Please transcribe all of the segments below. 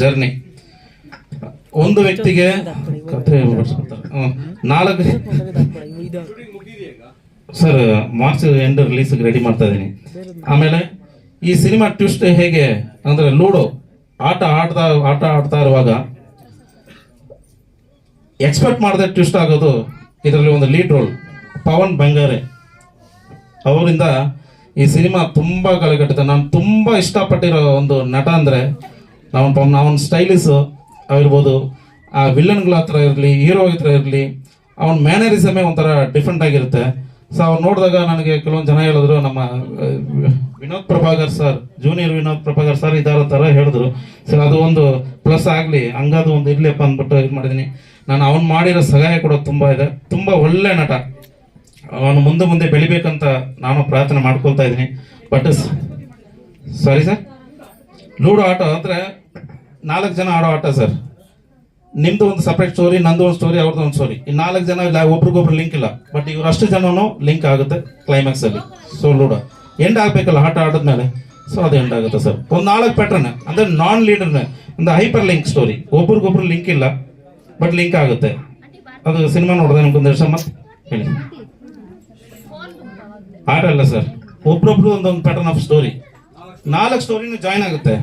Journey. ಒಂದು ವ್ಯಕ್ತಿಗೆ. ನಾಲ್ಕು sir March end release ready ಮಾಡ್ತಾ ಇದ್ದೀನಿ. ಆಮೇಲೆ ಈ ಸಿನಿಮಾ ಟ್ವಿಸ್ಟ್ ಹೇಗೆ ಅಂದ್ರೆ ಲೂಡೋ, ಆಟ ಆಡ್ತಾ ಆಟ ಆಡ್ತಾ ಇರುವಾಗ ಎಕ್ಸ್ಪೆಕ್ಟ್ ಮಾಡದೆ ಟ್ವಿಸ್ಟ್ ಆಗೋದು ಇದರಲ್ಲಿ ಒಂದು ಲೀಡ್ ರೋಲ್ ಪವನ್ ಬಂಗಾರೆ. ಅವರಿಂದ ಈ ಸಿನಿಮಾ ತುಂಬಾ ಕಳೆಗಟ್ಟಿದೆ ನಾನು ತುಂಬಾ ಇಷ್ಟಪಟ್ಟಿರೋ ಒಂದು ನಟ ಅಂದ್ರೆ ನಾವು ಅವನ ಸ್ಟೈಲಿಸ್ ಆಗಿರ್ಬೋದು, ಆ ವಿಲನ್ಗಳ ಹತ್ರ ಇರಲಿ ಹೀರೋ ಹತ್ರ ಇರಲಿ, ಅವನ ಮ್ಯಾನರಿಸಮೇ ಒಂಥರ ಡಿಫ್ರೆಂಟ್ ಆಗಿರುತ್ತೆ. ಸೊ ಅವ್ರು ನೋಡಿದಾಗ ನನಗೆ ಕೆಲವೊಂದು ಜನ ಹೇಳಿದ್ರು, ನಮ್ಮ Vinod Prabhakar sir junior Vinod Prabhakar sir ಇದಾರ ಥರ ಹೇಳಿದ್ರು. ಸರ್ ಅದು ಒಂದು ಪ್ಲಸ್ ಆಗಲಿ, ಹಂಗಾದ್ರು ಒಂದು ಇರಲಿಪ್ಪ ಅಂದ್ಬಿಟ್ಟು ಇದು ಮಾಡಿದ್ದೀನಿ ನಾನು ಅವ್ನು ಮಾಡಿರೋ ಸಹಾಯ ಕೂಡ ತುಂಬ ಇದೆ. ತುಂಬ ಒಳ್ಳೆ ನಟ. ಅವನು ಮುಂದೆ ಮುಂದೆ ಬೆಳಿಬೇಕಂತ ನಾನು ಪ್ರಾರ್ಥನೆ ಮಾಡ್ಕೊಳ್ತಾ ಇದ್ದೀನಿ. ಬಟ್ ಸಾರಿ ಸರ್ ಲೂಡೋ ಆಟ ಅಂದರೆ ನಾಲ್ಕು ಜನ ಆಡೋ ಆಟ ಸರ್ ನಿಮ್ಮದು ಒಂದು ಸಪ್ರೇಟ್ ಸ್ಟೋರಿ ನಂದು ಒಂದು ಸ್ಟೋರಿ ಅವ್ರದ್ದು ಒಂದು ಸ್ಟೋರಿ ಈ ನಾಲ್ಕು ಜನ ಇಲ್ಲ, ಒಬ್ರಿಗೊಬ್ರು ಲಿಂಕ್ ಇಲ್ಲ. ಬಟ್ ಇವ್ರು ಅಷ್ಟು ಜನನು ಲಿಂಕ್ ಆಗುತ್ತೆ ಕ್ಲೈಮ್ಯಾಕ್ಸಲ್ಲಿ ಸೊ ಲೂಡೋ. ಎಂಡ್ ಆಗಬೇಕಲ್ಲ ಆಟ ಆಡಿದ್ಮೇಲೆ? ಸೊ ಅದು ಎಂಡ್ ಆಗುತ್ತೆ ಸರ್ ಒಂದು ನಾಲ್ಕು ಪ್ಯಾಟ್ರನ್ ಅಂದರೆ ನಾನ್ ಲೀಡರ್ನ ಒಂದು ಹೈಪರ್ ಲಿಂಕ್ ಸ್ಟೋರಿ ಒಬ್ರಿಗೊಬ್ರು ಲಿಂಕ್ ಇಲ್ಲ ಬಟ್ ಲಿಂಕ್ ಆಗುತ್ತೆ. ಅದು ಸಿನಿಮಾ ನೋಡಿದೆ ನಮ್ಗೊಂದು ವರ್ಷ ಮತ್ತೆ ಹೇಳಿ. ಅಲ್ಲ ಸರ್. ಒಬ್ರೊಬ್ರು ಒಂದೊಂದು ಪ್ಯಾಟರ್ನ್ ಆಫ್ ಸ್ಟೋರಿ ನಾಲ್ಕು ಸ್ಟೋರಿನೂ ಜಾಯ್ನ್ ಆಗುತ್ತೆ.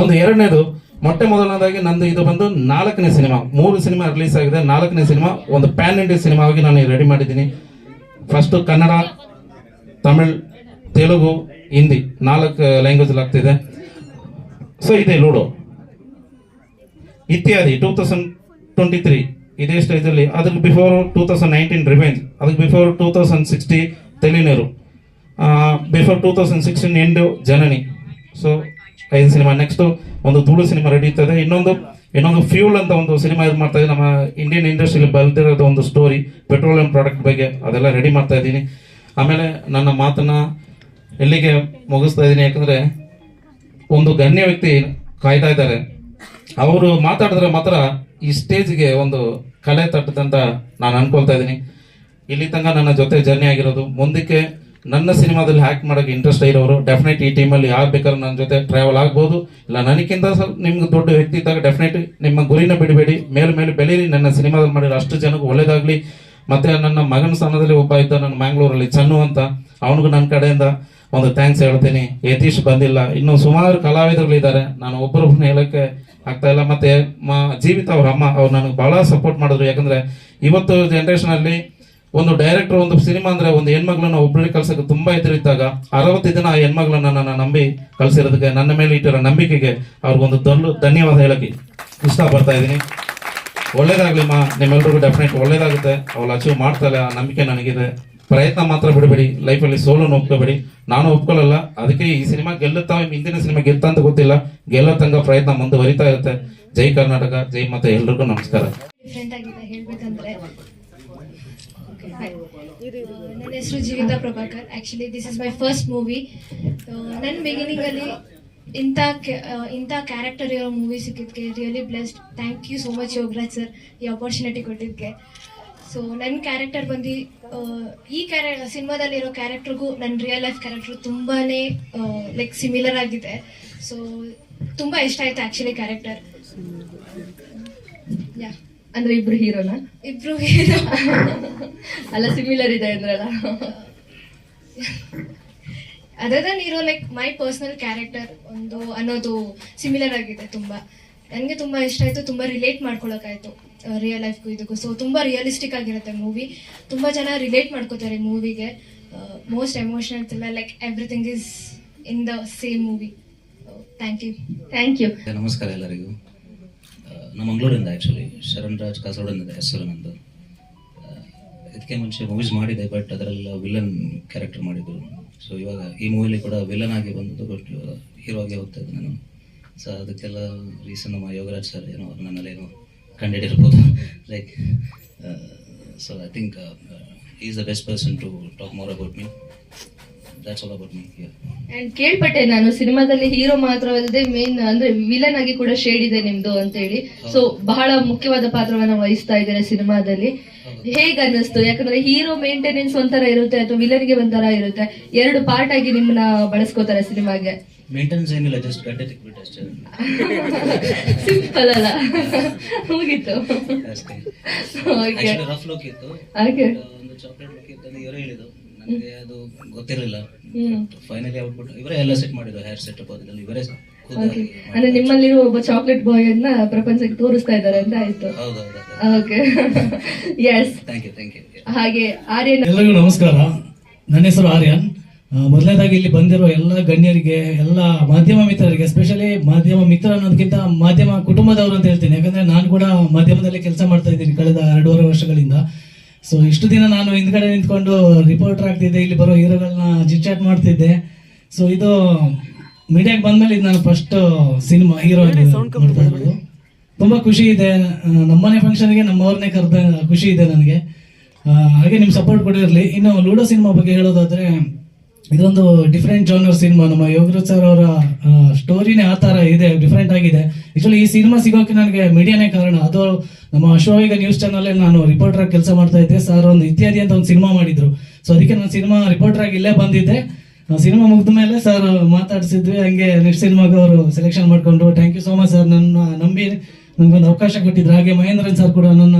ಒಂದು ಎರಡನೇದು, ಮೊಟ್ಟೆ ಮೊದಲನೇದಾಗಿ ನಂದು ಇದು ಬಂದು ನಾಲ್ಕನೇ ಸಿನಿಮಾ. ಮೂರು ಸಿನಿಮಾ ರಿಲೀಸ್ ಆಗಿದೆ. ನಾಲ್ಕನೇ ಸಿನಿಮಾ, ಒಂದು ಪ್ಯಾನ್ ಇಂಡಿಯಾ ಸಿನಿಮಾವಾಗಿ ನಾನು ರೆಡಿ ಮಾಡಿದ್ದೀನಿ. ಫಸ್ಟ್ ಕನ್ನಡ, ತಮಿಳ್, ತೆಲುಗು, ಹಿಂದಿ ನಾಲ್ಕು ಲ್ಯಾಂಗ್ವೇಜ್ ಆಗ್ತಿದೆ. ಸೊ ಇದೆ ಲೂಡೋ. ಇತ್ಯಾದಿ ಟೂ ತೌಸಂಡ್ ಟ್ವೆಂಟಿ ತ್ರೀ ಇದೇ ಸ್ಟೇಜಲ್ಲಿ ಅದಕ್ಕೆ before two thousand nineteen revenge ಅದಕ್ಕೆ before two thousand sixty ತೆಲಿನೇರು. Before two thousand sixteen end ಜನನಿ. ಸೊ ಐದು ಸಿನಿಮಾ? ನೆಕ್ಸ್ಟ್ ಒಂದು ಧೂಳು ಸಿನಿಮಾ ರೆಡಿ ಇರ್ತದೆ. ಇನ್ನೊಂದು ಇನ್ನೊಂದು ಫ್ಯೂಲ್ ಅಂತ ಒಂದು ಸಿನಿಮಾ ಇದು ಮಾಡ್ತಾ ಇದ್ದೀನಿ ನಮ್ಮ ಇಂಡಿಯನ್ ಇಂಡಸ್ಟ್ರಿಲಿ ಬಲ್ತಿರೋದು ಒಂದು ಸ್ಟೋರಿ ಪೆಟ್ರೋಲಿಯಂ ಪ್ರಾಡಕ್ಟ್ ಬಗ್ಗೆ ಅದೆಲ್ಲ ರೆಡಿ ಮಾಡ್ತಾ ಇದ್ದೀನಿ. ಆಮೇಲೆ ನನ್ನ ಮಾತನ್ನ ಎಲ್ಲಿಗೆ ಮುಗಿಸ್ತಾ ಇದ್ದೀನಿ ಯಾಕಂದ್ರೆ, ಒಂದು ಗಣ್ಯ ವ್ಯಕ್ತಿ ಕಾಯ್ತಾ ಇದ್ದಾರೆ. ಅವರು ಮಾತಾಡಿದ್ರೆ ಮಾತ್ರ ಈ ಸ್ಟೇಜ್ಗೆ ಒಂದು ಕಲೆ ತಟ್ಟದಂತ ನಾನು ಅನ್ಕೊಳ್ತಾ ಇದ್ದೀನಿ. ಇಲ್ಲಿ ತನಕ ನನ್ನ ಜೊತೆ ಜರ್ನಿ ಆಗಿರೋದು. ಮುಂದಕ್ಕೆ ನನ್ನ ಸಿನಿಮಾದಲ್ಲಿ ಹ್ಯಾಕ್ ಮಾಡೋಕೆ ಇಂಟ್ರೆಸ್ಟ್ ಇರೋರು ಡೆಫಿನೆಟ್ ಈ ಟೀಮಲ್ಲಿ ಯಾರು ಬೇಕಾದ್ರೂ ನನ್ನ ಜೊತೆ ಟ್ರಾವೆಲ್ ಆಗ್ಬೋದು. ಇಲ್ಲ, ನನಗಿಂತ ಸ್ವಲ್ಪ ನಿಮ್ಗೆ ದೊಡ್ಡ ವ್ಯಕ್ತಿ ಇದ್ದಾಗ ಡೆಫಿನೆಟ್ ನಿಮ್ಮ ಗುರಿನ ಬಿಡಬೇಡಿ. ಮೇಲೆ ಮೇಲೆ ಬೆಳೀರಿ. ನನ್ನ ಸಿನಿಮಾದಲ್ಲಿ ಮಾಡಿರೋ ಅಷ್ಟು ಜನಕ್ಕೆ ಒಳ್ಳೇದಾಗಲಿ. ಮತ್ತೆ ನನ್ನ ಮಗನ ಸ್ಥಾನದಲ್ಲಿ ಒಬ್ಬ ಇದ್ದ ನನ್ನ ಮ್ಯಾಂಗ್ಳೂರಲ್ಲಿ ಚನ್ನು ಅಂತ, ಅವನಿಗೂ ನನ್ನ ಕಡೆಯಿಂದ ಒಂದು ಥ್ಯಾಂಕ್ಸ್ ಹೇಳ್ತೀನಿ. ಯತೀಶ್ ಬಂದಿಲ್ಲ. ಇನ್ನು ಸುಮಾರು ಕಲಾವಿದರುಗಳಿದ್ದಾರೆ ನಾನು ಒಬ್ಬರೊಬ್ಬರನ್ನ ಹೇಳೋಕ್ಕೆ ಆಗ್ತಾ ಇಲ್ಲ. ಮತ್ತೆ ಮ, ಜೀವಿತ ಅವ್ರ ಅಮ್ಮ, ಅವ್ರು ನನಗೆ ಭಾಳ ಸಪೋರ್ಟ್ ಮಾಡಿದ್ರು. ಯಾಕಂದರೆ ಇವತ್ತು ಜನ್ರೇಷನಲ್ಲಿ ಒಂದು ಡೈರೆಕ್ಟರ್ ಒಂದು ಸಿನಿಮಾ ಅಂದ್ರೆ ಒಂದು ಹೆಣ್ಮಗಳನ್ನ ಒಬ್ಬರಿಗೆ ಕಳ್ಸಕ್ಕೆ ತುಂಬಾ ಇದ್ದಾಗ ಅರವತ್ತು ದಿನ ಆ ಹೆಣ್ಮಗಳನ್ನ ನಾನು ನಂಬಿ ಕಳ್ಸಿರೋದಕ್ಕೆ ನನ್ನ ಮೇಲೆ ಇಟ್ಟಿರೋ ನಂಬಿಕೆಗೆ ಅವ್ರಿಗೊಂದು ದೊಡ್ಡ ಧನ್ಯವಾದ ಹೇಳಕ್ಕೆ ಇಷ್ಟಪಡ್ತಾ ಇದ್ದೀನಿ. ಒಳ್ಳೇದಾಗ್ಲಿ ಮಾ, ನಿಮ್ಮೆಲ್ರಿಗೂ ಡೆಫಿನೆಟ್ ಒಳ್ಳೇದಾಗುತ್ತೆ. ಅವಳು ಅಚೀವ್ ಮಾಡ್ತಾಳೆ ಆ ನಂಬಿಕೆ ನನಗಿದೆ. ಪ್ರಯತ್ನ ಮಾತ್ರ ಬಿಡಬೇಡಿ ಲೈಫಲ್ಲಿ ಸೋಲನ್ನು ಒಪ್ಕೋಬೇಡಿ ನಾನು ಒಪ್ಕೊಳ್ಳಲ್ಲ, ಅದಕ್ಕೆ ಈ ಸಿನಿಮಾ ಗೆಲ್ಲುತ್ತಾ, ಹಿಂದಿನ ಸಿನಿಮಾ ಗೆಲ್ತಾ ಅಂತ ಗೊತ್ತಿಲ್ಲ. ಗೆಲ್ಲೋ ತನಕ ಪ್ರಯತ್ನ ಮುಂದುವರಿತಾ ಇರುತ್ತೆ. ಜೈ ಕರ್ನಾಟಕ, ಜೈ ಮತ್ತೆ ಎಲ್ರಿಗೂ ನಮಸ್ಕಾರ. ನನ್ನ ಹೆಸರು Jeevitha Prabhakar. Actually this is my first movie ನನ್ನ ಬಿಗಿನಿಂಗ್ ಅಲ್ಲಿ ಇಂಥ ಇಂಥ ಕ್ಯಾರೆಕ್ಟರ್ ಇರೋ movie ಸಿಕ್ಕಿದ್ಕೆ really blessed thank you so much Yogaraj sir ಈ ಅಪರ್ಚುನಿಟಿ ಕೊಟ್ಟಿದ್ದಕ್ಕೆ ಸೊ ನನ್ನ ಕ್ಯಾರೆಕ್ಟರ್ ಬಂದು ಈ ಕ್ಯಾರೆ ಸಿನಿಮಾದಲ್ಲಿರೋ ಕ್ಯಾರೆಕ್ಟರ್ಗೂ ನನ್ನ ರಿಯಲ್ ಲೈಫ್ ಕ್ಯಾರೆಕ್ಟರ್ ತುಂಬಾ ಲೈಕ್ ಸಿಮಿಲರ್ ಆಗಿದೆ. ಸೊ ತುಂಬ ಇಷ್ಟ ಆಯ್ತು ಆ್ಯಕ್ಚುಲಿ ಕ್ಯಾರೆಕ್ಟರ್ ಯಾ ಅಂದ್ರೆ ಇಬ್ರು ಹೀರೋನ? ಇಬ್ರು ಹೀರೋ. ಅಲ್ಲ ಸಿಮಿಲರ್ ಇದೆ ಅಂದ್ರಲ್ಲ. ಅದರ್ ದನ್ ಇರೋ ಲೈಕ್ ಮೈ ಪರ್ಸನಲ್ ಕ್ಯಾರೆಕ್ಟರ್ ಒಂದು ಅನ್ನೋದು ಸಿಮಿಲರ್ ಆಗಿದೆ ತುಂಬಾ. ನನಗೆ ತುಂಬಾ ಇಷ್ಟ ಆಯ್ತು ತುಂಬಾ ರಿಲೇಟ್ ಮಾಡ್ಕೊಳಕಾಯ್ತು ರಿಯಲ್ ಲೈಫ್ಗೂ ಇದಕ್ಕೂ. ಸೊ ತುಂಬಾ ರಿಯಲಿಸ್ಟಿಕ್ ಆಗಿರುತ್ತೆ ಮೂವಿ ತುಂಬಾ ಜನ ರಿಲೇಟ್ ಮಾಡ್ಕೋತಾರೆ ಮೂವಿಗೆ ಮೋಸ್ಟ್ ಎಮೋಷನಲ್ ಇಲ್ಲ like everything is in the same movie thank you thank you ನಮಸ್ಕಾರ ಎಲ್ಲರಿಗೂ. ನಮ್ಮ ಮಂಗಳೂರಿಂದ ಆ್ಯಕ್ಚುಲಿ ಶರಣ್ ರಾಜ್ ಕಾಸರಗೋಡಿಂದ ಹೆಸರು ನಂದು. ಇದಕ್ಕೆ ಮುಂಚೆ ಮೂವೀಸ್ ಮಾಡಿದೆ ಬಟ್ ಅದರಲ್ಲೆಲ್ಲ ವಿಲನ್ ಕ್ಯಾರೆಕ್ಟರ್ ಮಾಡಿದ್ರು ಸೊ ಇವಾಗ ಈ ಮೂವಿಲಿ ಕೂಡ ವಿಲನ್ ಆಗಿ ಬಂದದ್ದು ಬಟ್ ಹೀರೋ ಆಗಿ ಹೋಗ್ತಾ ಇದ್ದೆ ನಾನು. ಸೊ ಅದಕ್ಕೆಲ್ಲ ರೀಸನ್ ನಮ್ಮ ಯೋಗರಾಜ್ ಸರ್ ಏನೋ ಅವ್ರು ನನ್ನಲ್ಲಿ ಏನೋ ಕಂಡುಹಿಡಿರ್ಬೋದು like so I think is the best person to talk more about me that's all about me and ಕೇಳ್ಪಟ್ಟೆ ನಾನು ಸಿನಿಮಾದಲ್ಲಿ ಹೀರೋ ಮಾತ್ರವಲ್ಲದೆ ಮೇನ್ ಅಂದ್ರೆ ವಿಲನ್ ಆಗಿ ಕೂಡ ಶೇಡ್ ಇದೆ ನಿಮ್ದು ಅಂತ ಹೇಳಿ. ಸೊ ಬಹಳ ಮುಖ್ಯವಾದ ಪಾತ್ರವನ್ನ ವಹಿಸ್ತಾ ಇದ್ದಾರೆ ಸಿನಿಮಾದಲ್ಲಿ. ಹೇಗ್ ಅನ್ನಿಸ್ತು? ಯಾಕಂದ್ರೆ ಹೀರೋ ಮೇಂಟೆನೆನ್ಸ್ ಒಂಥರ ಇರುತ್ತೆ ಅಥವಾ ವಿಲನ್ಗೆ ಒಂಥರ ಇರುತ್ತೆ. ಎರಡು ಪಾರ್ಟ್ ಆಗಿ ನಿಮ್ಮನ್ನ ಬಳಸ್ಕೋತಾರೆ ಸಿನಿಮಾಗೆ. ಮೇಂಟೆನೆನ್ಸ್ ಏನಿಲ್ಲ ಜಸ್ಟ್ ಗಡ್ಡೆ ತಿಕ್ಬಿಟ್ಟು ಅಷ್ಟೇ. ಸಿಂಪಲ್ ಅಲ್ಲ. ಮುಗೀತು. ಅಷ್ಟೇ. ರಫ್ ಲುಕ್ ಇತ್ತು. ಆ, ಒಂದು ಚಾಕ್ಲೇಟ್ ಲುಕ್ ಇತ್ತು ಅಂತ ಹೇಳಿದ್ದು ನನಗೆ ಅದು ಗೊತ್ತಿರಲಿಲ್ಲ. ಫೈನಲಿ ಔಟ್ಪುಟ್ ಇವರೇ ಎಲ್ಲ ಸೆಟ್ ಮಾಡಿದ್ರು ಹೇರ್ ಸೆಟಪ್ ಅದರಲ್ಲಿ ಇವರೇ ಓಕೆ ಅಂದ್ರೆ ನಿಮ್ಮಲ್ಲಿರೋ ಒಬ್ಬ ಚಾಕ್ಲೇಟ್ ಬಾಯ್ ಅನ್ನ ಪ್ರಪಂಚಕ್ಕೆ ತೋರಿಸ್ತಾ ಇದ್ದಾರೆ ಅಂತ ಆಯ್ತು. Okay yes thank you thank you ಹಾಗೆ ಆರ್ಯನ್ ಎಲ್ಲರಿಗೂ ನಮಸ್ಕಾರ. ನನ್ನ ಹೆಸರು ಆರ್ಯನ್. ಮೊದಲನೇದಾಗಿ ಇಲ್ಲಿ ಬಂದಿರೋ ಎಲ್ಲ ಗಣ್ಯರಿಗೆ ಎಲ್ಲ ಮಾಧ್ಯಮ ಮಿತ್ರರಿಗೆ ಎಸ್ಪೆಷಲಿ ಮಾಧ್ಯಮ ಮಿತ್ರ ಅನ್ನೋದಕ್ಕಿಂತ ಮಾಧ್ಯಮ ಕುಟುಂಬದವರು ಅಂತ ಹೇಳ್ತೀನಿ. ಯಾಕಂದ್ರೆ ನಾನು ಕೂಡ ಮಾಧ್ಯಮದಲ್ಲಿ ಕೆಲಸ ಮಾಡ್ತಾ ಇದ್ದೀನಿ ಕಳೆದ ಎರಡೂವರೆ ವರ್ಷಗಳಿಂದ. ಸೊ ಇಷ್ಟು ದಿನ ನಾನು ಹಿಂದ್ಗಡೆ ನಿಂತ್ಕೊಂಡು ರಿಪೋರ್ಟರ್ ಆಗ್ತಿದ್ದೆ ಇಲ್ಲಿ ಬರೋ ಹೀರೋಗಳನ್ನ ಜಿಟ್ಚಾಟ್ ಮಾಡ್ತಿದ್ದೆ. ಸೊ ಇದು ಮೀಡಿಯಾಗೆ ಬಂದ್ಮೇಲೆ ಇದು ನಾನು ಫಸ್ಟ್ ಸಿನಿಮಾ ಹೀರೋ ಆಗಿ ಮಾಡ್ತಾ ಇರೋದು. ತುಂಬಾ ಖುಷಿ ಇದೆ. ನಮ್ಮನೆ ಫಂಕ್ಷನ್ಗೆ ನಮ್ಮವ್ರನ್ನೇ ಕರೆದ ಖುಷಿ ಇದೆ ನನಗೆ. ಹಾಗೆ ನಿಮ್ಮ ಸಪೋರ್ಟ್ ಕೊಡಿರಲಿ ಇನ್ನು ಲೂಡೋ ಸಿನಿಮಾ ಬಗ್ಗೆ ಹೇಳೋದಾದ್ರೆ ಇದೊಂದು ಡಿಫ್ರೆಂಟ್ ಜೋನರ್ ಸಿನಿಮಾ ನಮ್ಮ ಯೋಗರಾಜ್ ಸರ್ ಅವರ ಸ್ಟೋರಿನೇ ಆ ಥರ ಇದೆ ಡಿಫ್ರೆಂಟ್ ಆಗಿದೆ. ಆ್ಯಕ್ಚುಲಿ ಈ ಸಿನಿಮಾ ಸಿಗೋಕೆ ನನಗೆ ಮೀಡಿಯಾನೇ ಕಾರಣ. ಅದು ನಮ್ಮ ಅಶ್ವವೇಗ ನ್ಯೂಸ್ ಚಾನಲ್ ನಾನು ರಿಪೋರ್ಟರ್ ಆಗಿ ಕೆಲಸ ಮಾಡ್ತಾ ಇದ್ದೆ. ಸರ್ ಒಂದು ಇತ್ಯಾದಿ ಅಂತ ಒಂದು ಸಿನಿಮಾ ಮಾಡಿದ್ರು. ಸೊ ಅದಕ್ಕೆ ನಾನು ಸಿನಿಮಾ ರಿಪೋರ್ಟರ್ ಆಗಿ ಇಲ್ಲೇ ಬಂದಿದ್ದೆ. ಸಿನಿಮಾ ಮುಗಿದ ಮೇಲೆ ಸರ್ ಮಾತಾಡಿಸಿದ್ವಿ. ಹಂಗೆ ನೆಕ್ಸ್ಟ್ ಸಿನಿಮಾಗೆ ಅವರು ಸೆಲೆಕ್ಷನ್ ಮಾಡ್ಕೊಂಡ್ರು. Thank you so much sir ನನ್ನ ನಂಬಿ ನನಗೊಂದು ಅವಕಾಶ ಕೊಟ್ಟಿದ್ರು. ಹಾಗೆ ಮಹೇಂದ್ರನ್ ಸರ್ ಕೂಡ ನನ್ನ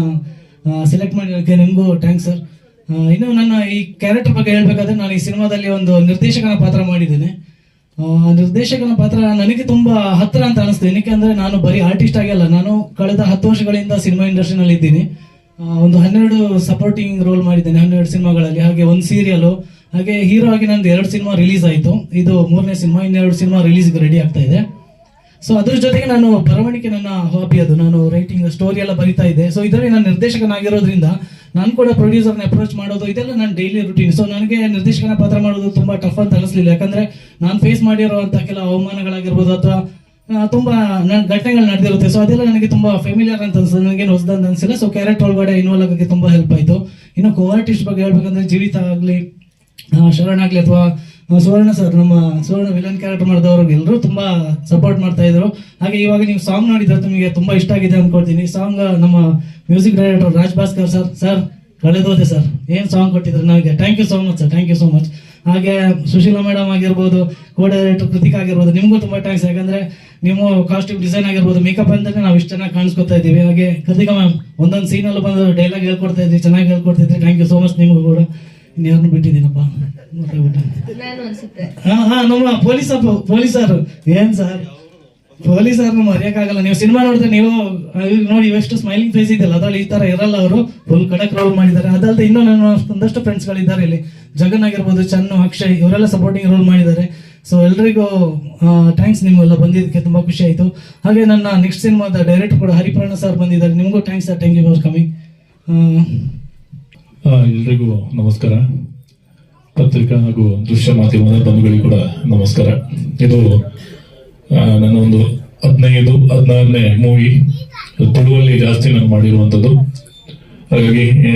ಸೆಲೆಕ್ಟ್ ಮಾಡಿರೋಕ್ಕೆ ನಿಮಗೂ ಥ್ಯಾಂಕ್ಸ್ ಸರ್ ಇನ್ನು ನನ್ನ ಈ ಕ್ಯಾರೆಕ್ಟರ್ ಬಗ್ಗೆ ಹೇಳ್ಬೇಕಾದ್ರೆ ನಾನು ಈ ಸಿನಿಮಾದಲ್ಲಿ ಒಂದು ನಿರ್ದೇಶಕನ ಪಾತ್ರ ಮಾಡಿದ್ದೇನೆ. ನಿರ್ದೇಶಕನ ಪಾತ್ರ ನನಗೆ ತುಂಬಾ ಹತ್ತಿರ ಅಂತ ಅನಿಸ್ತು. ಏನಕ್ಕೆ ಅಂದರೆ ನಾನು ಬರೀ ಆರ್ಟಿಸ್ಟ್ ಆಗಿಲ್ಲ ನಾನು ಕಳೆದ ಹತ್ತು ವರ್ಷಗಳಿಂದ ಸಿನಿಮಾ ಇಂಡಸ್ಟ್ರಿನಲ್ಲಿ ಇದ್ದೀನಿ. ಒಂದು ಹನ್ನೆರಡು ಸಪೋರ್ಟಿಂಗ್ ರೋಲ್ ಮಾಡಿದ್ದೇನೆ ಹನ್ನೆರಡು ಸಿನಿಮಾಗಳಲ್ಲಿ. ಹಾಗೆ ಒಂದು ಸೀರಿಯಲು ಹಾಗೆ ಹೀರೋ ಆಗಿ ನಂದು ಎರಡು ಸಿನಿಮಾ ರಿಲೀಸ್ ಆಯಿತು. ಇದು ಮೂರನೇ ಸಿನಿಮಾ, ಇನ್ನೆರಡು ಸಿನಿಮಾ ರಿಲೀಸ್ಗೆ ರೆಡಿ ಆಗ್ತಾ ಇದೆ. ಸೊ ಅದ್ರ ಜೊತೆಗೆ ನಾನು ಬರವಣಿಗೆ ನನ್ನ ಹಾಬಿ ಅದು. ನಾನು ರೈಟಿಂಗ್ ಸ್ಟೋರಿ ಎಲ್ಲ ಬರಿತಾ ಇದ್ದೆ. ಸೊ ಇದರಲ್ಲಿ ನಾನು ನಿರ್ದೇಶಕನಾಗಿರೋದ್ರಿಂದ ನಾನು ಕೂಡ ಪ್ರೊಡ್ಯೂಸರ್ನ ಅಪ್ರೋಚ್ ಮಾಡೋದು, ಇದೆಲ್ಲ ನನ್ನ ಡೈಲಿ ರುಟೀನ್ ಸೊ ನನಗೆ ನಿರ್ದೇಶಕನ ಪಾತ್ರ ಮಾಡೋದು ತುಂಬಾ ಟಫ್ ಅಂತ ಅನಿಸ್ಲಿಲ್ಲ. ಯಾಕಂದ್ರೆ ನಾನು ಫೇಸ್ ಮಾಡಿರುವಂಥ ಕೆಲವು ಅವಮಾನಗಳಾಗಿರ್ಬೋದು ಅಥವಾ ತುಂಬ ತುಂಬಾ ನನ್ ಘಟನೆಗಳು ನಡೆದಿರುತ್ತೆ. ಸೊ ಅದೆಲ್ಲ ನನಗೆ ತುಂಬಾ ಫೆಮಿಲಿಯರ್ ಅಂತ ಅನ್ಸುತ್ತೆ. ನನಗೆ ಹೊಸದಂತ ಅನಿಸಿಲ್ಲ. ಸೊ ಕ್ಯಾರೆಟ್ ಒಳಗಡೆ ಇನ್ವಾಲ್ವ್ ಆಗೋಕ್ಕೆ ತುಂಬಾ ಹೆಲ್ಪ್ ಆಯಿತು. ಇನ್ನು ಕೋ ಆರ್ಟಿಸ್ಟ್ ಬಗ್ಗೆ ಹೇಳ್ಬೇಕಂದ್ರೆ ಜೀವಿತ ಆಗಲಿ ಶರಣ್ ಆಗಲಿ ಅಥವಾ ಸುವರ್ಣ ಸರ್, ನಮ್ಮ ಸುವರ್ಣ ವಿಲನ್ ಕ್ಯಾರೆಕ್ಟರ್ ಮಾಡಿದವರು ಎಲ್ಲರೂ ತುಂಬಾ ಸಪೋರ್ಟ್ ಮಾಡ್ತಾ ಇದ್ರು. ಹಾಗೆ ಇವಾಗ ನೀವು ಸಾಂಗ್ ನೋಡಿದ್ರೆ ನಿಮಗೆ ತುಂಬಾ ಇಷ್ಟ ಆಗಿದೆ ಅನ್ಕೊಳ್ತೀನಿ. ಸಾಂಗ್ ನಮ್ಮ music director Raj Bhaskar sir sir ಕಳೆದೋದೆ sir, ಏನು ಸಾಂಗ್ ಕೊಟ್ಟಿದ್ರು ನನಗೆ thank you so much sir thank you so much ಹಾಗೆ ಸುಶೀಲಾ ಮೇಡಮ್ ಆಗಿರ್ಬೋದು ಕೋ ಡೈರೆಕ್ಟರ್ ಕೃತಿಕ್ ಆಗಿರ್ಬೋದು, ನಿಮಗೂ ತುಂಬ ಥ್ಯಾಂಕ್ಸ್ ಯಾಕಂದರೆ ನೀವು ಕಾಸ್ಟ್ಯೂಮ್ ಡಿಸೈನ್ ಆಗಿರ್ಬೋದು ಮೇಕಪ್ ಅಂದ್ರೆ ನಾವು ಇಷ್ಟು ಚೆನ್ನಾಗಿ ಕಾಣಿಸ್ಕೊತಾ ಇದ್ದೀವಿ. ಹಾಗೆ ಕೃತಿಕ ಮ್ಯಾಮ್ ಒಂದೊಂದು ಸೀನಲ್ಲಿ ಬಂದು ಡೈಲಾಗ್ ಹೇಳ್ಕೊಡ್ತಾ ಇದ್ವಿ ಚೆನ್ನಾಗಿ ಹೇಳ್ಕೊಡ್ತಿದ್ರಿ. ಥ್ಯಾಂಕ್ ಯು ಸೋ ಮಚ್ ನಿಮಗೂ ಕೂಡ. ಇನ್ಯಾರನ್ನು ಬಿಟ್ಟಿದ್ದೀನಪ್ಪ. ಹಾ ಹಾ ನಮ್ಮ ಪೊಲೀಸ್ ಪೊಲೀಸರು. ಏನ್ ಸರ್? ಪೊಲೀಸರ್ನ ಮರೆಯಕ್ಕಾಗಲ್ಲ. ನೀವು ಸಿನಿಮಾ ನೋಡಿದ್ರೆ ನೀವು ನೋಡಿ ಎಷ್ಟು ಸ್ಮೈಲಿಂಗ್ ಫೇಸ್ ಇದೆಯಲ್ಲ ಅದ್ರಲ್ಲಿ ಈ ತರ ಇರಲ್ಲ ಅವರು. ಫುಲ್ ಕಡಕ್ ರೋಲ್ ಮಾಡಿದ್ದಾರೆ. ಅದಲ್ಲದೆ ಇನ್ನೂ ನಾನು ಒಂದಷ್ಟು ಫ್ರೆಂಡ್ಸ್ ಗಳಿದ್ದಾರೆ ಇಲ್ಲಿ. ಜಗನ್ ಆಗಿರ್ಬೋದು ಚನ್ನು ಅಕ್ಷಯ್ ಇವರೆಲ್ಲ ಸಪೋರ್ಟಿಂಗ್ ರೋಲ್ ಮಾಡಿದ್ದಾರೆ. ಸೊ ಎಲ್ರಿಗೂ ಥ್ಯಾಂಕ್ಸ್ ನಿಮ್ಗೆಲ್ಲ ಬಂದಿದ್ದಕ್ಕೆ ತುಂಬಾ ಖುಷಿ ಆಯ್ತು. ಹಾಗೆ ನನ್ನ ನೆಕ್ಸ್ಟ್ ಸಿನಿಮಾದ ಡೈರೆಕ್ಟರ್ ಕೂಡ ಹರಿಪ್ರಾಣ ಸರ್ ಬಂದಿದ್ದಾರೆ. ನಿಮಗೂ thanks sir thank you for coming ಎಲ್ರಿಗೂ ನಮಸ್ಕಾರ. ಪತ್ರಿಕಾ ಹಾಗೂ ದೃಶ್ಯ ಮಾಧ್ಯಮದ ಬಂಧುಗಳಿಗೆ ಕೂಡ ನಮಸ್ಕಾರ. ಇದು ನನ್ನ ಒಂದು ಹದಿನೈದು ಹದಿನಾರನೇ ಮೂವಿ. ತುಳುವಲ್ಲಿ ಜಾಸ್ತಿ ನಾನು ಮಾಡಿರುವಂಥದ್ದು. ಹಾಗಾಗಿ ಆ,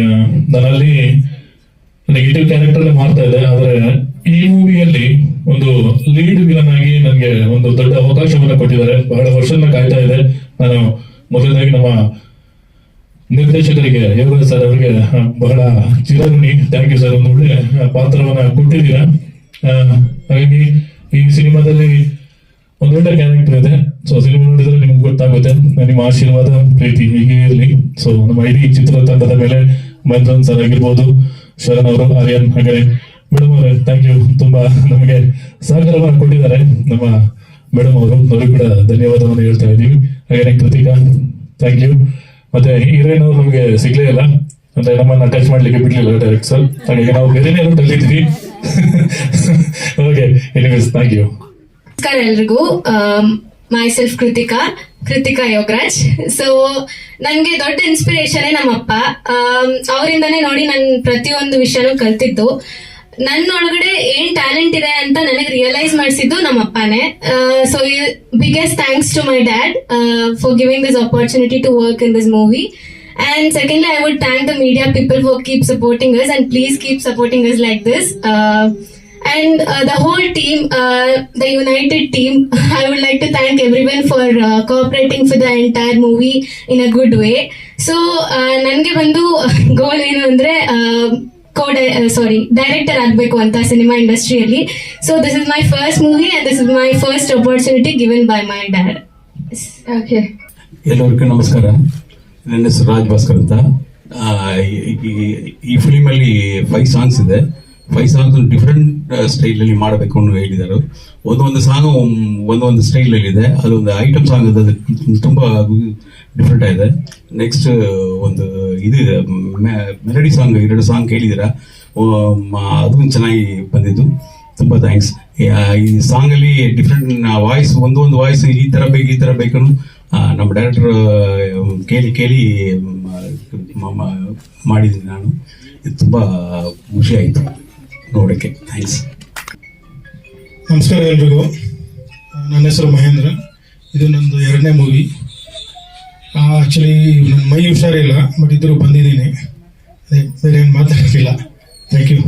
ನನ್ನಲ್ಲಿ ನೆಗೆಟಿವ್ ಕ್ಯಾರೆಕ್ಟರ್ ಮಾಡ್ತಾ ಇದೆ ಆದರೆ ಈ ಮೂವಿಯಲ್ಲಿ ಒಂದು ಲೀಡ್ ವಿಲನ್ ಆಗಿ ನನಗೆ ಒಂದು ದೊಡ್ಡ ಅವಕಾಶವನ್ನು ಕೊಟ್ಟಿದ್ದಾರೆ. ಬಹಳ ವರ್ಷದಿಂದ ಕಾಯ್ತಾ ಇದೆ. ನಾನು ಮೊದಲನೇದಾಗಿ ನಮ್ಮ ನಿರ್ದೇಶಕರಿಗೆ ಯೋಗರಾಜ್ ಸರ್ ಅವರಿಗೆ ಬಹಳ ಚಿರಋಣಿ ಥ್ಯಾಂಕ್ ಯು ಸರ್ ಒಂದು ಒಳ್ಳೆ ಪಾತ್ರವನ್ನ ಕೊಟ್ಟಿದ್ದೀರಾ. ಹಾಗಾಗಿ ಈ ಸಿನಿಮಾದಲ್ಲಿ ಒಂದೊಳ್ಳೆ ಕ್ಯಾರೆಕ್ಟರ್ ಇದೆ. ಸೊ ಸಿನಿಮಾ ನೋಡಿದ್ರೆ ನಿಮ್ಗೆ ಗೊತ್ತಾಗುತ್ತೆ, ನಿಮ್ಮ ಆಶೀರ್ವಾದ, ಪ್ರೀತಿ ಹೀಗೆ ಇರಲಿ. ಸೊ ನಮ್ಮ ಇಡೀ ಚಿತ್ರತಂಡದ ಮೇಲೆ ಮಂಜನ್ ಸರ್ ಆಗಿರ್ಬೋದು, ಶರಣ್ ಅವರು, ಆರ್ಯನ್ ಹಾಗೆ ಮೇಡಮ್ ಅವರು ಥ್ಯಾಂಕ್ ಯು ತುಂಬಾ ನಮಗೆ ಸಹಕಾರವನ್ನು ಕೊಟ್ಟಿದ್ದಾರೆ. ನಮ್ಮ ಮೇಡಮ್ ಅವರು ಅವರು ಕೂಡ ಧನ್ಯವಾದವನ್ನು ಹೇಳ್ತಾ ಇದ್ದೀವಿ. ಹಾಗೆ ಕೃತಿಕಾ ಥ್ಯಾಂಕ್ ಯು ಮತ್ತೆ ಹೀರೋಯಿನ್ ನಮಗೆ ಸಿಗ್ಲೇ ಇಲ್ಲ. ಅಂದ್ರೆ ನಮ್ಮನ್ನ ಟಚ್ ಮಾಡ್ಲಿಕ್ಕೆ ಬಿಡ್ಲಿಲ್ಲ ಡೈರೆಕ್ಟ್ ಸರ್ ಹಾಗಾಗಿ ನಾವು ಬೇರೆನೇ ಡಲ್ಲಿದ್ವಿ ಓಕೆ ಎನಿವೇಸ್ ಥ್ಯಾಂಕ್ ಯು ನಮಸ್ಕಾರ ಎಲ್ರಿಗೂ. My self Krithika Krithika Yogaraj. So ನನ್ಗೆ ದೊಡ್ಡ ಇನ್ಸ್ಪಿರೇಷನ್ ನಮ್ಮಪ್ಪ. ಅಪ್ಪ ಅವರಿಂದಾನೇ ನೋಡಿ ನಾನು ಪ್ರತಿಯೊಂದು ವಿಷಯನೂ ಕಲ್ತಿದ್ದು. ನನ್ನೊಳಗಡೆ ಏನ್ ಟ್ಯಾಲೆಂಟ್ ಇದೆ ಅಂತ ನನಗೆ ರಿಯಲೈಸ್ ಮಾಡಿಸಿದ್ದು ನಮ್ಮ ಅಪ್ಪನೇ so biggest thanks to my dad for giving this opportunity to work in this movie and secondly I would thank the media people for keep supporting us and please keep supporting us like this and the whole team the united team I would like to thank everyone for cooperating for the entire movie in a good way so ನನಗೆ ಬಂದು ಗೋಲ್ ಏನು ಅಂದರೆ ಕೋಡೆ ಸಾರಿ director ಆಗಬೇಕು ಅಂತ cinema ಇಂಡಸ್ಟ್ರಿಯಲ್ಲಿ so this is my first movie and this is my first opportunity given by my dad okay ಎಲ್ಲರಿಗೂ ನಮಸ್ಕಾರ. ನನ್ನ ಹೆಸರು ರಾಜ್ ಭಾಸ್ಕರ್ ಅಂತ. ಈ- ಫಿಲಿಮಲ್ಲಿ ಫೈವ್ ಸಾಂಗ್ಸ್ ಇದೆ. ಫೈವ್ ಸಾಂಗ್ಸ್ ಡಿಫ್ರೆಂಟ್ ಸ್ಟೈಲಲ್ಲಿ ಮಾಡಬೇಕು ಅಂತ ಹೇಳಿದ್ದಾರೆ ಒಂದೊಂದು ಸಾಂಗ್ ಒಂದೊಂದು ಸ್ಟೈಲಲ್ಲಿ ಇದೆ. ಅದೊಂದು ಐಟಮ್ ಸಾಂಗ್ ಅದು ತುಂಬ ಡಿಫ್ರೆಂಟ್ ಆಗಿದೆ. ನೆಕ್ಸ್ಟ್ ಒಂದು ಇದು ಮೆಲಡಿ ಸಾಂಗ್ ಎರಡು ಸಾಂಗ್ ಕೇಳಿದ್ದೀರಾ? ಅದು ಚೆನ್ನಾಗಿ ಬಂದಿದ್ದು. ತುಂಬ ಥ್ಯಾಂಕ್ಸ್ ಈ ಸಾಂಗಲ್ಲಿ ಡಿಫ್ರೆಂಟ್ ವಾಯ್ಸ್ ಒಂದು ಒಂದು ವಾಯ್ಸ್ ಈ ಥರ ಬೇಕು, ಈ ಥರ ಬೇಕು ನಮ್ಮ ಡೈರೆಕ್ಟರ್ ಕೇಳಿ ಕೇಳಿ ಮಾಡಿದ್ದೀನಿ ನಾನು. ಇದು ತುಂಬ ಖುಷಿ ಆಯಿತು ನೋಡೋಕ್ಕೆ. ಥ್ಯಾಂಕ್ಸ್ ನಮಸ್ಕಾರ ಎಲ್ರಿಗೂ. ನನ್ನ ಹೆಸರು ಮಹೇಂದ್ರ. ಇದು ನಂದು ಎರಡನೇ ಮೂವಿ ಆ್ಯಕ್ಚುಲಿ ನನ್ನ ಮೈ ಹುಷಾರಿಲ್ಲ ಬಟ್ ಇದ್ರೂ ಬಂದಿದ್ದೀನಿ. ಬೇರೆ ಏನು ಮಾತಾಡೋಕ್ಕಿಲ್ಲ. Thank you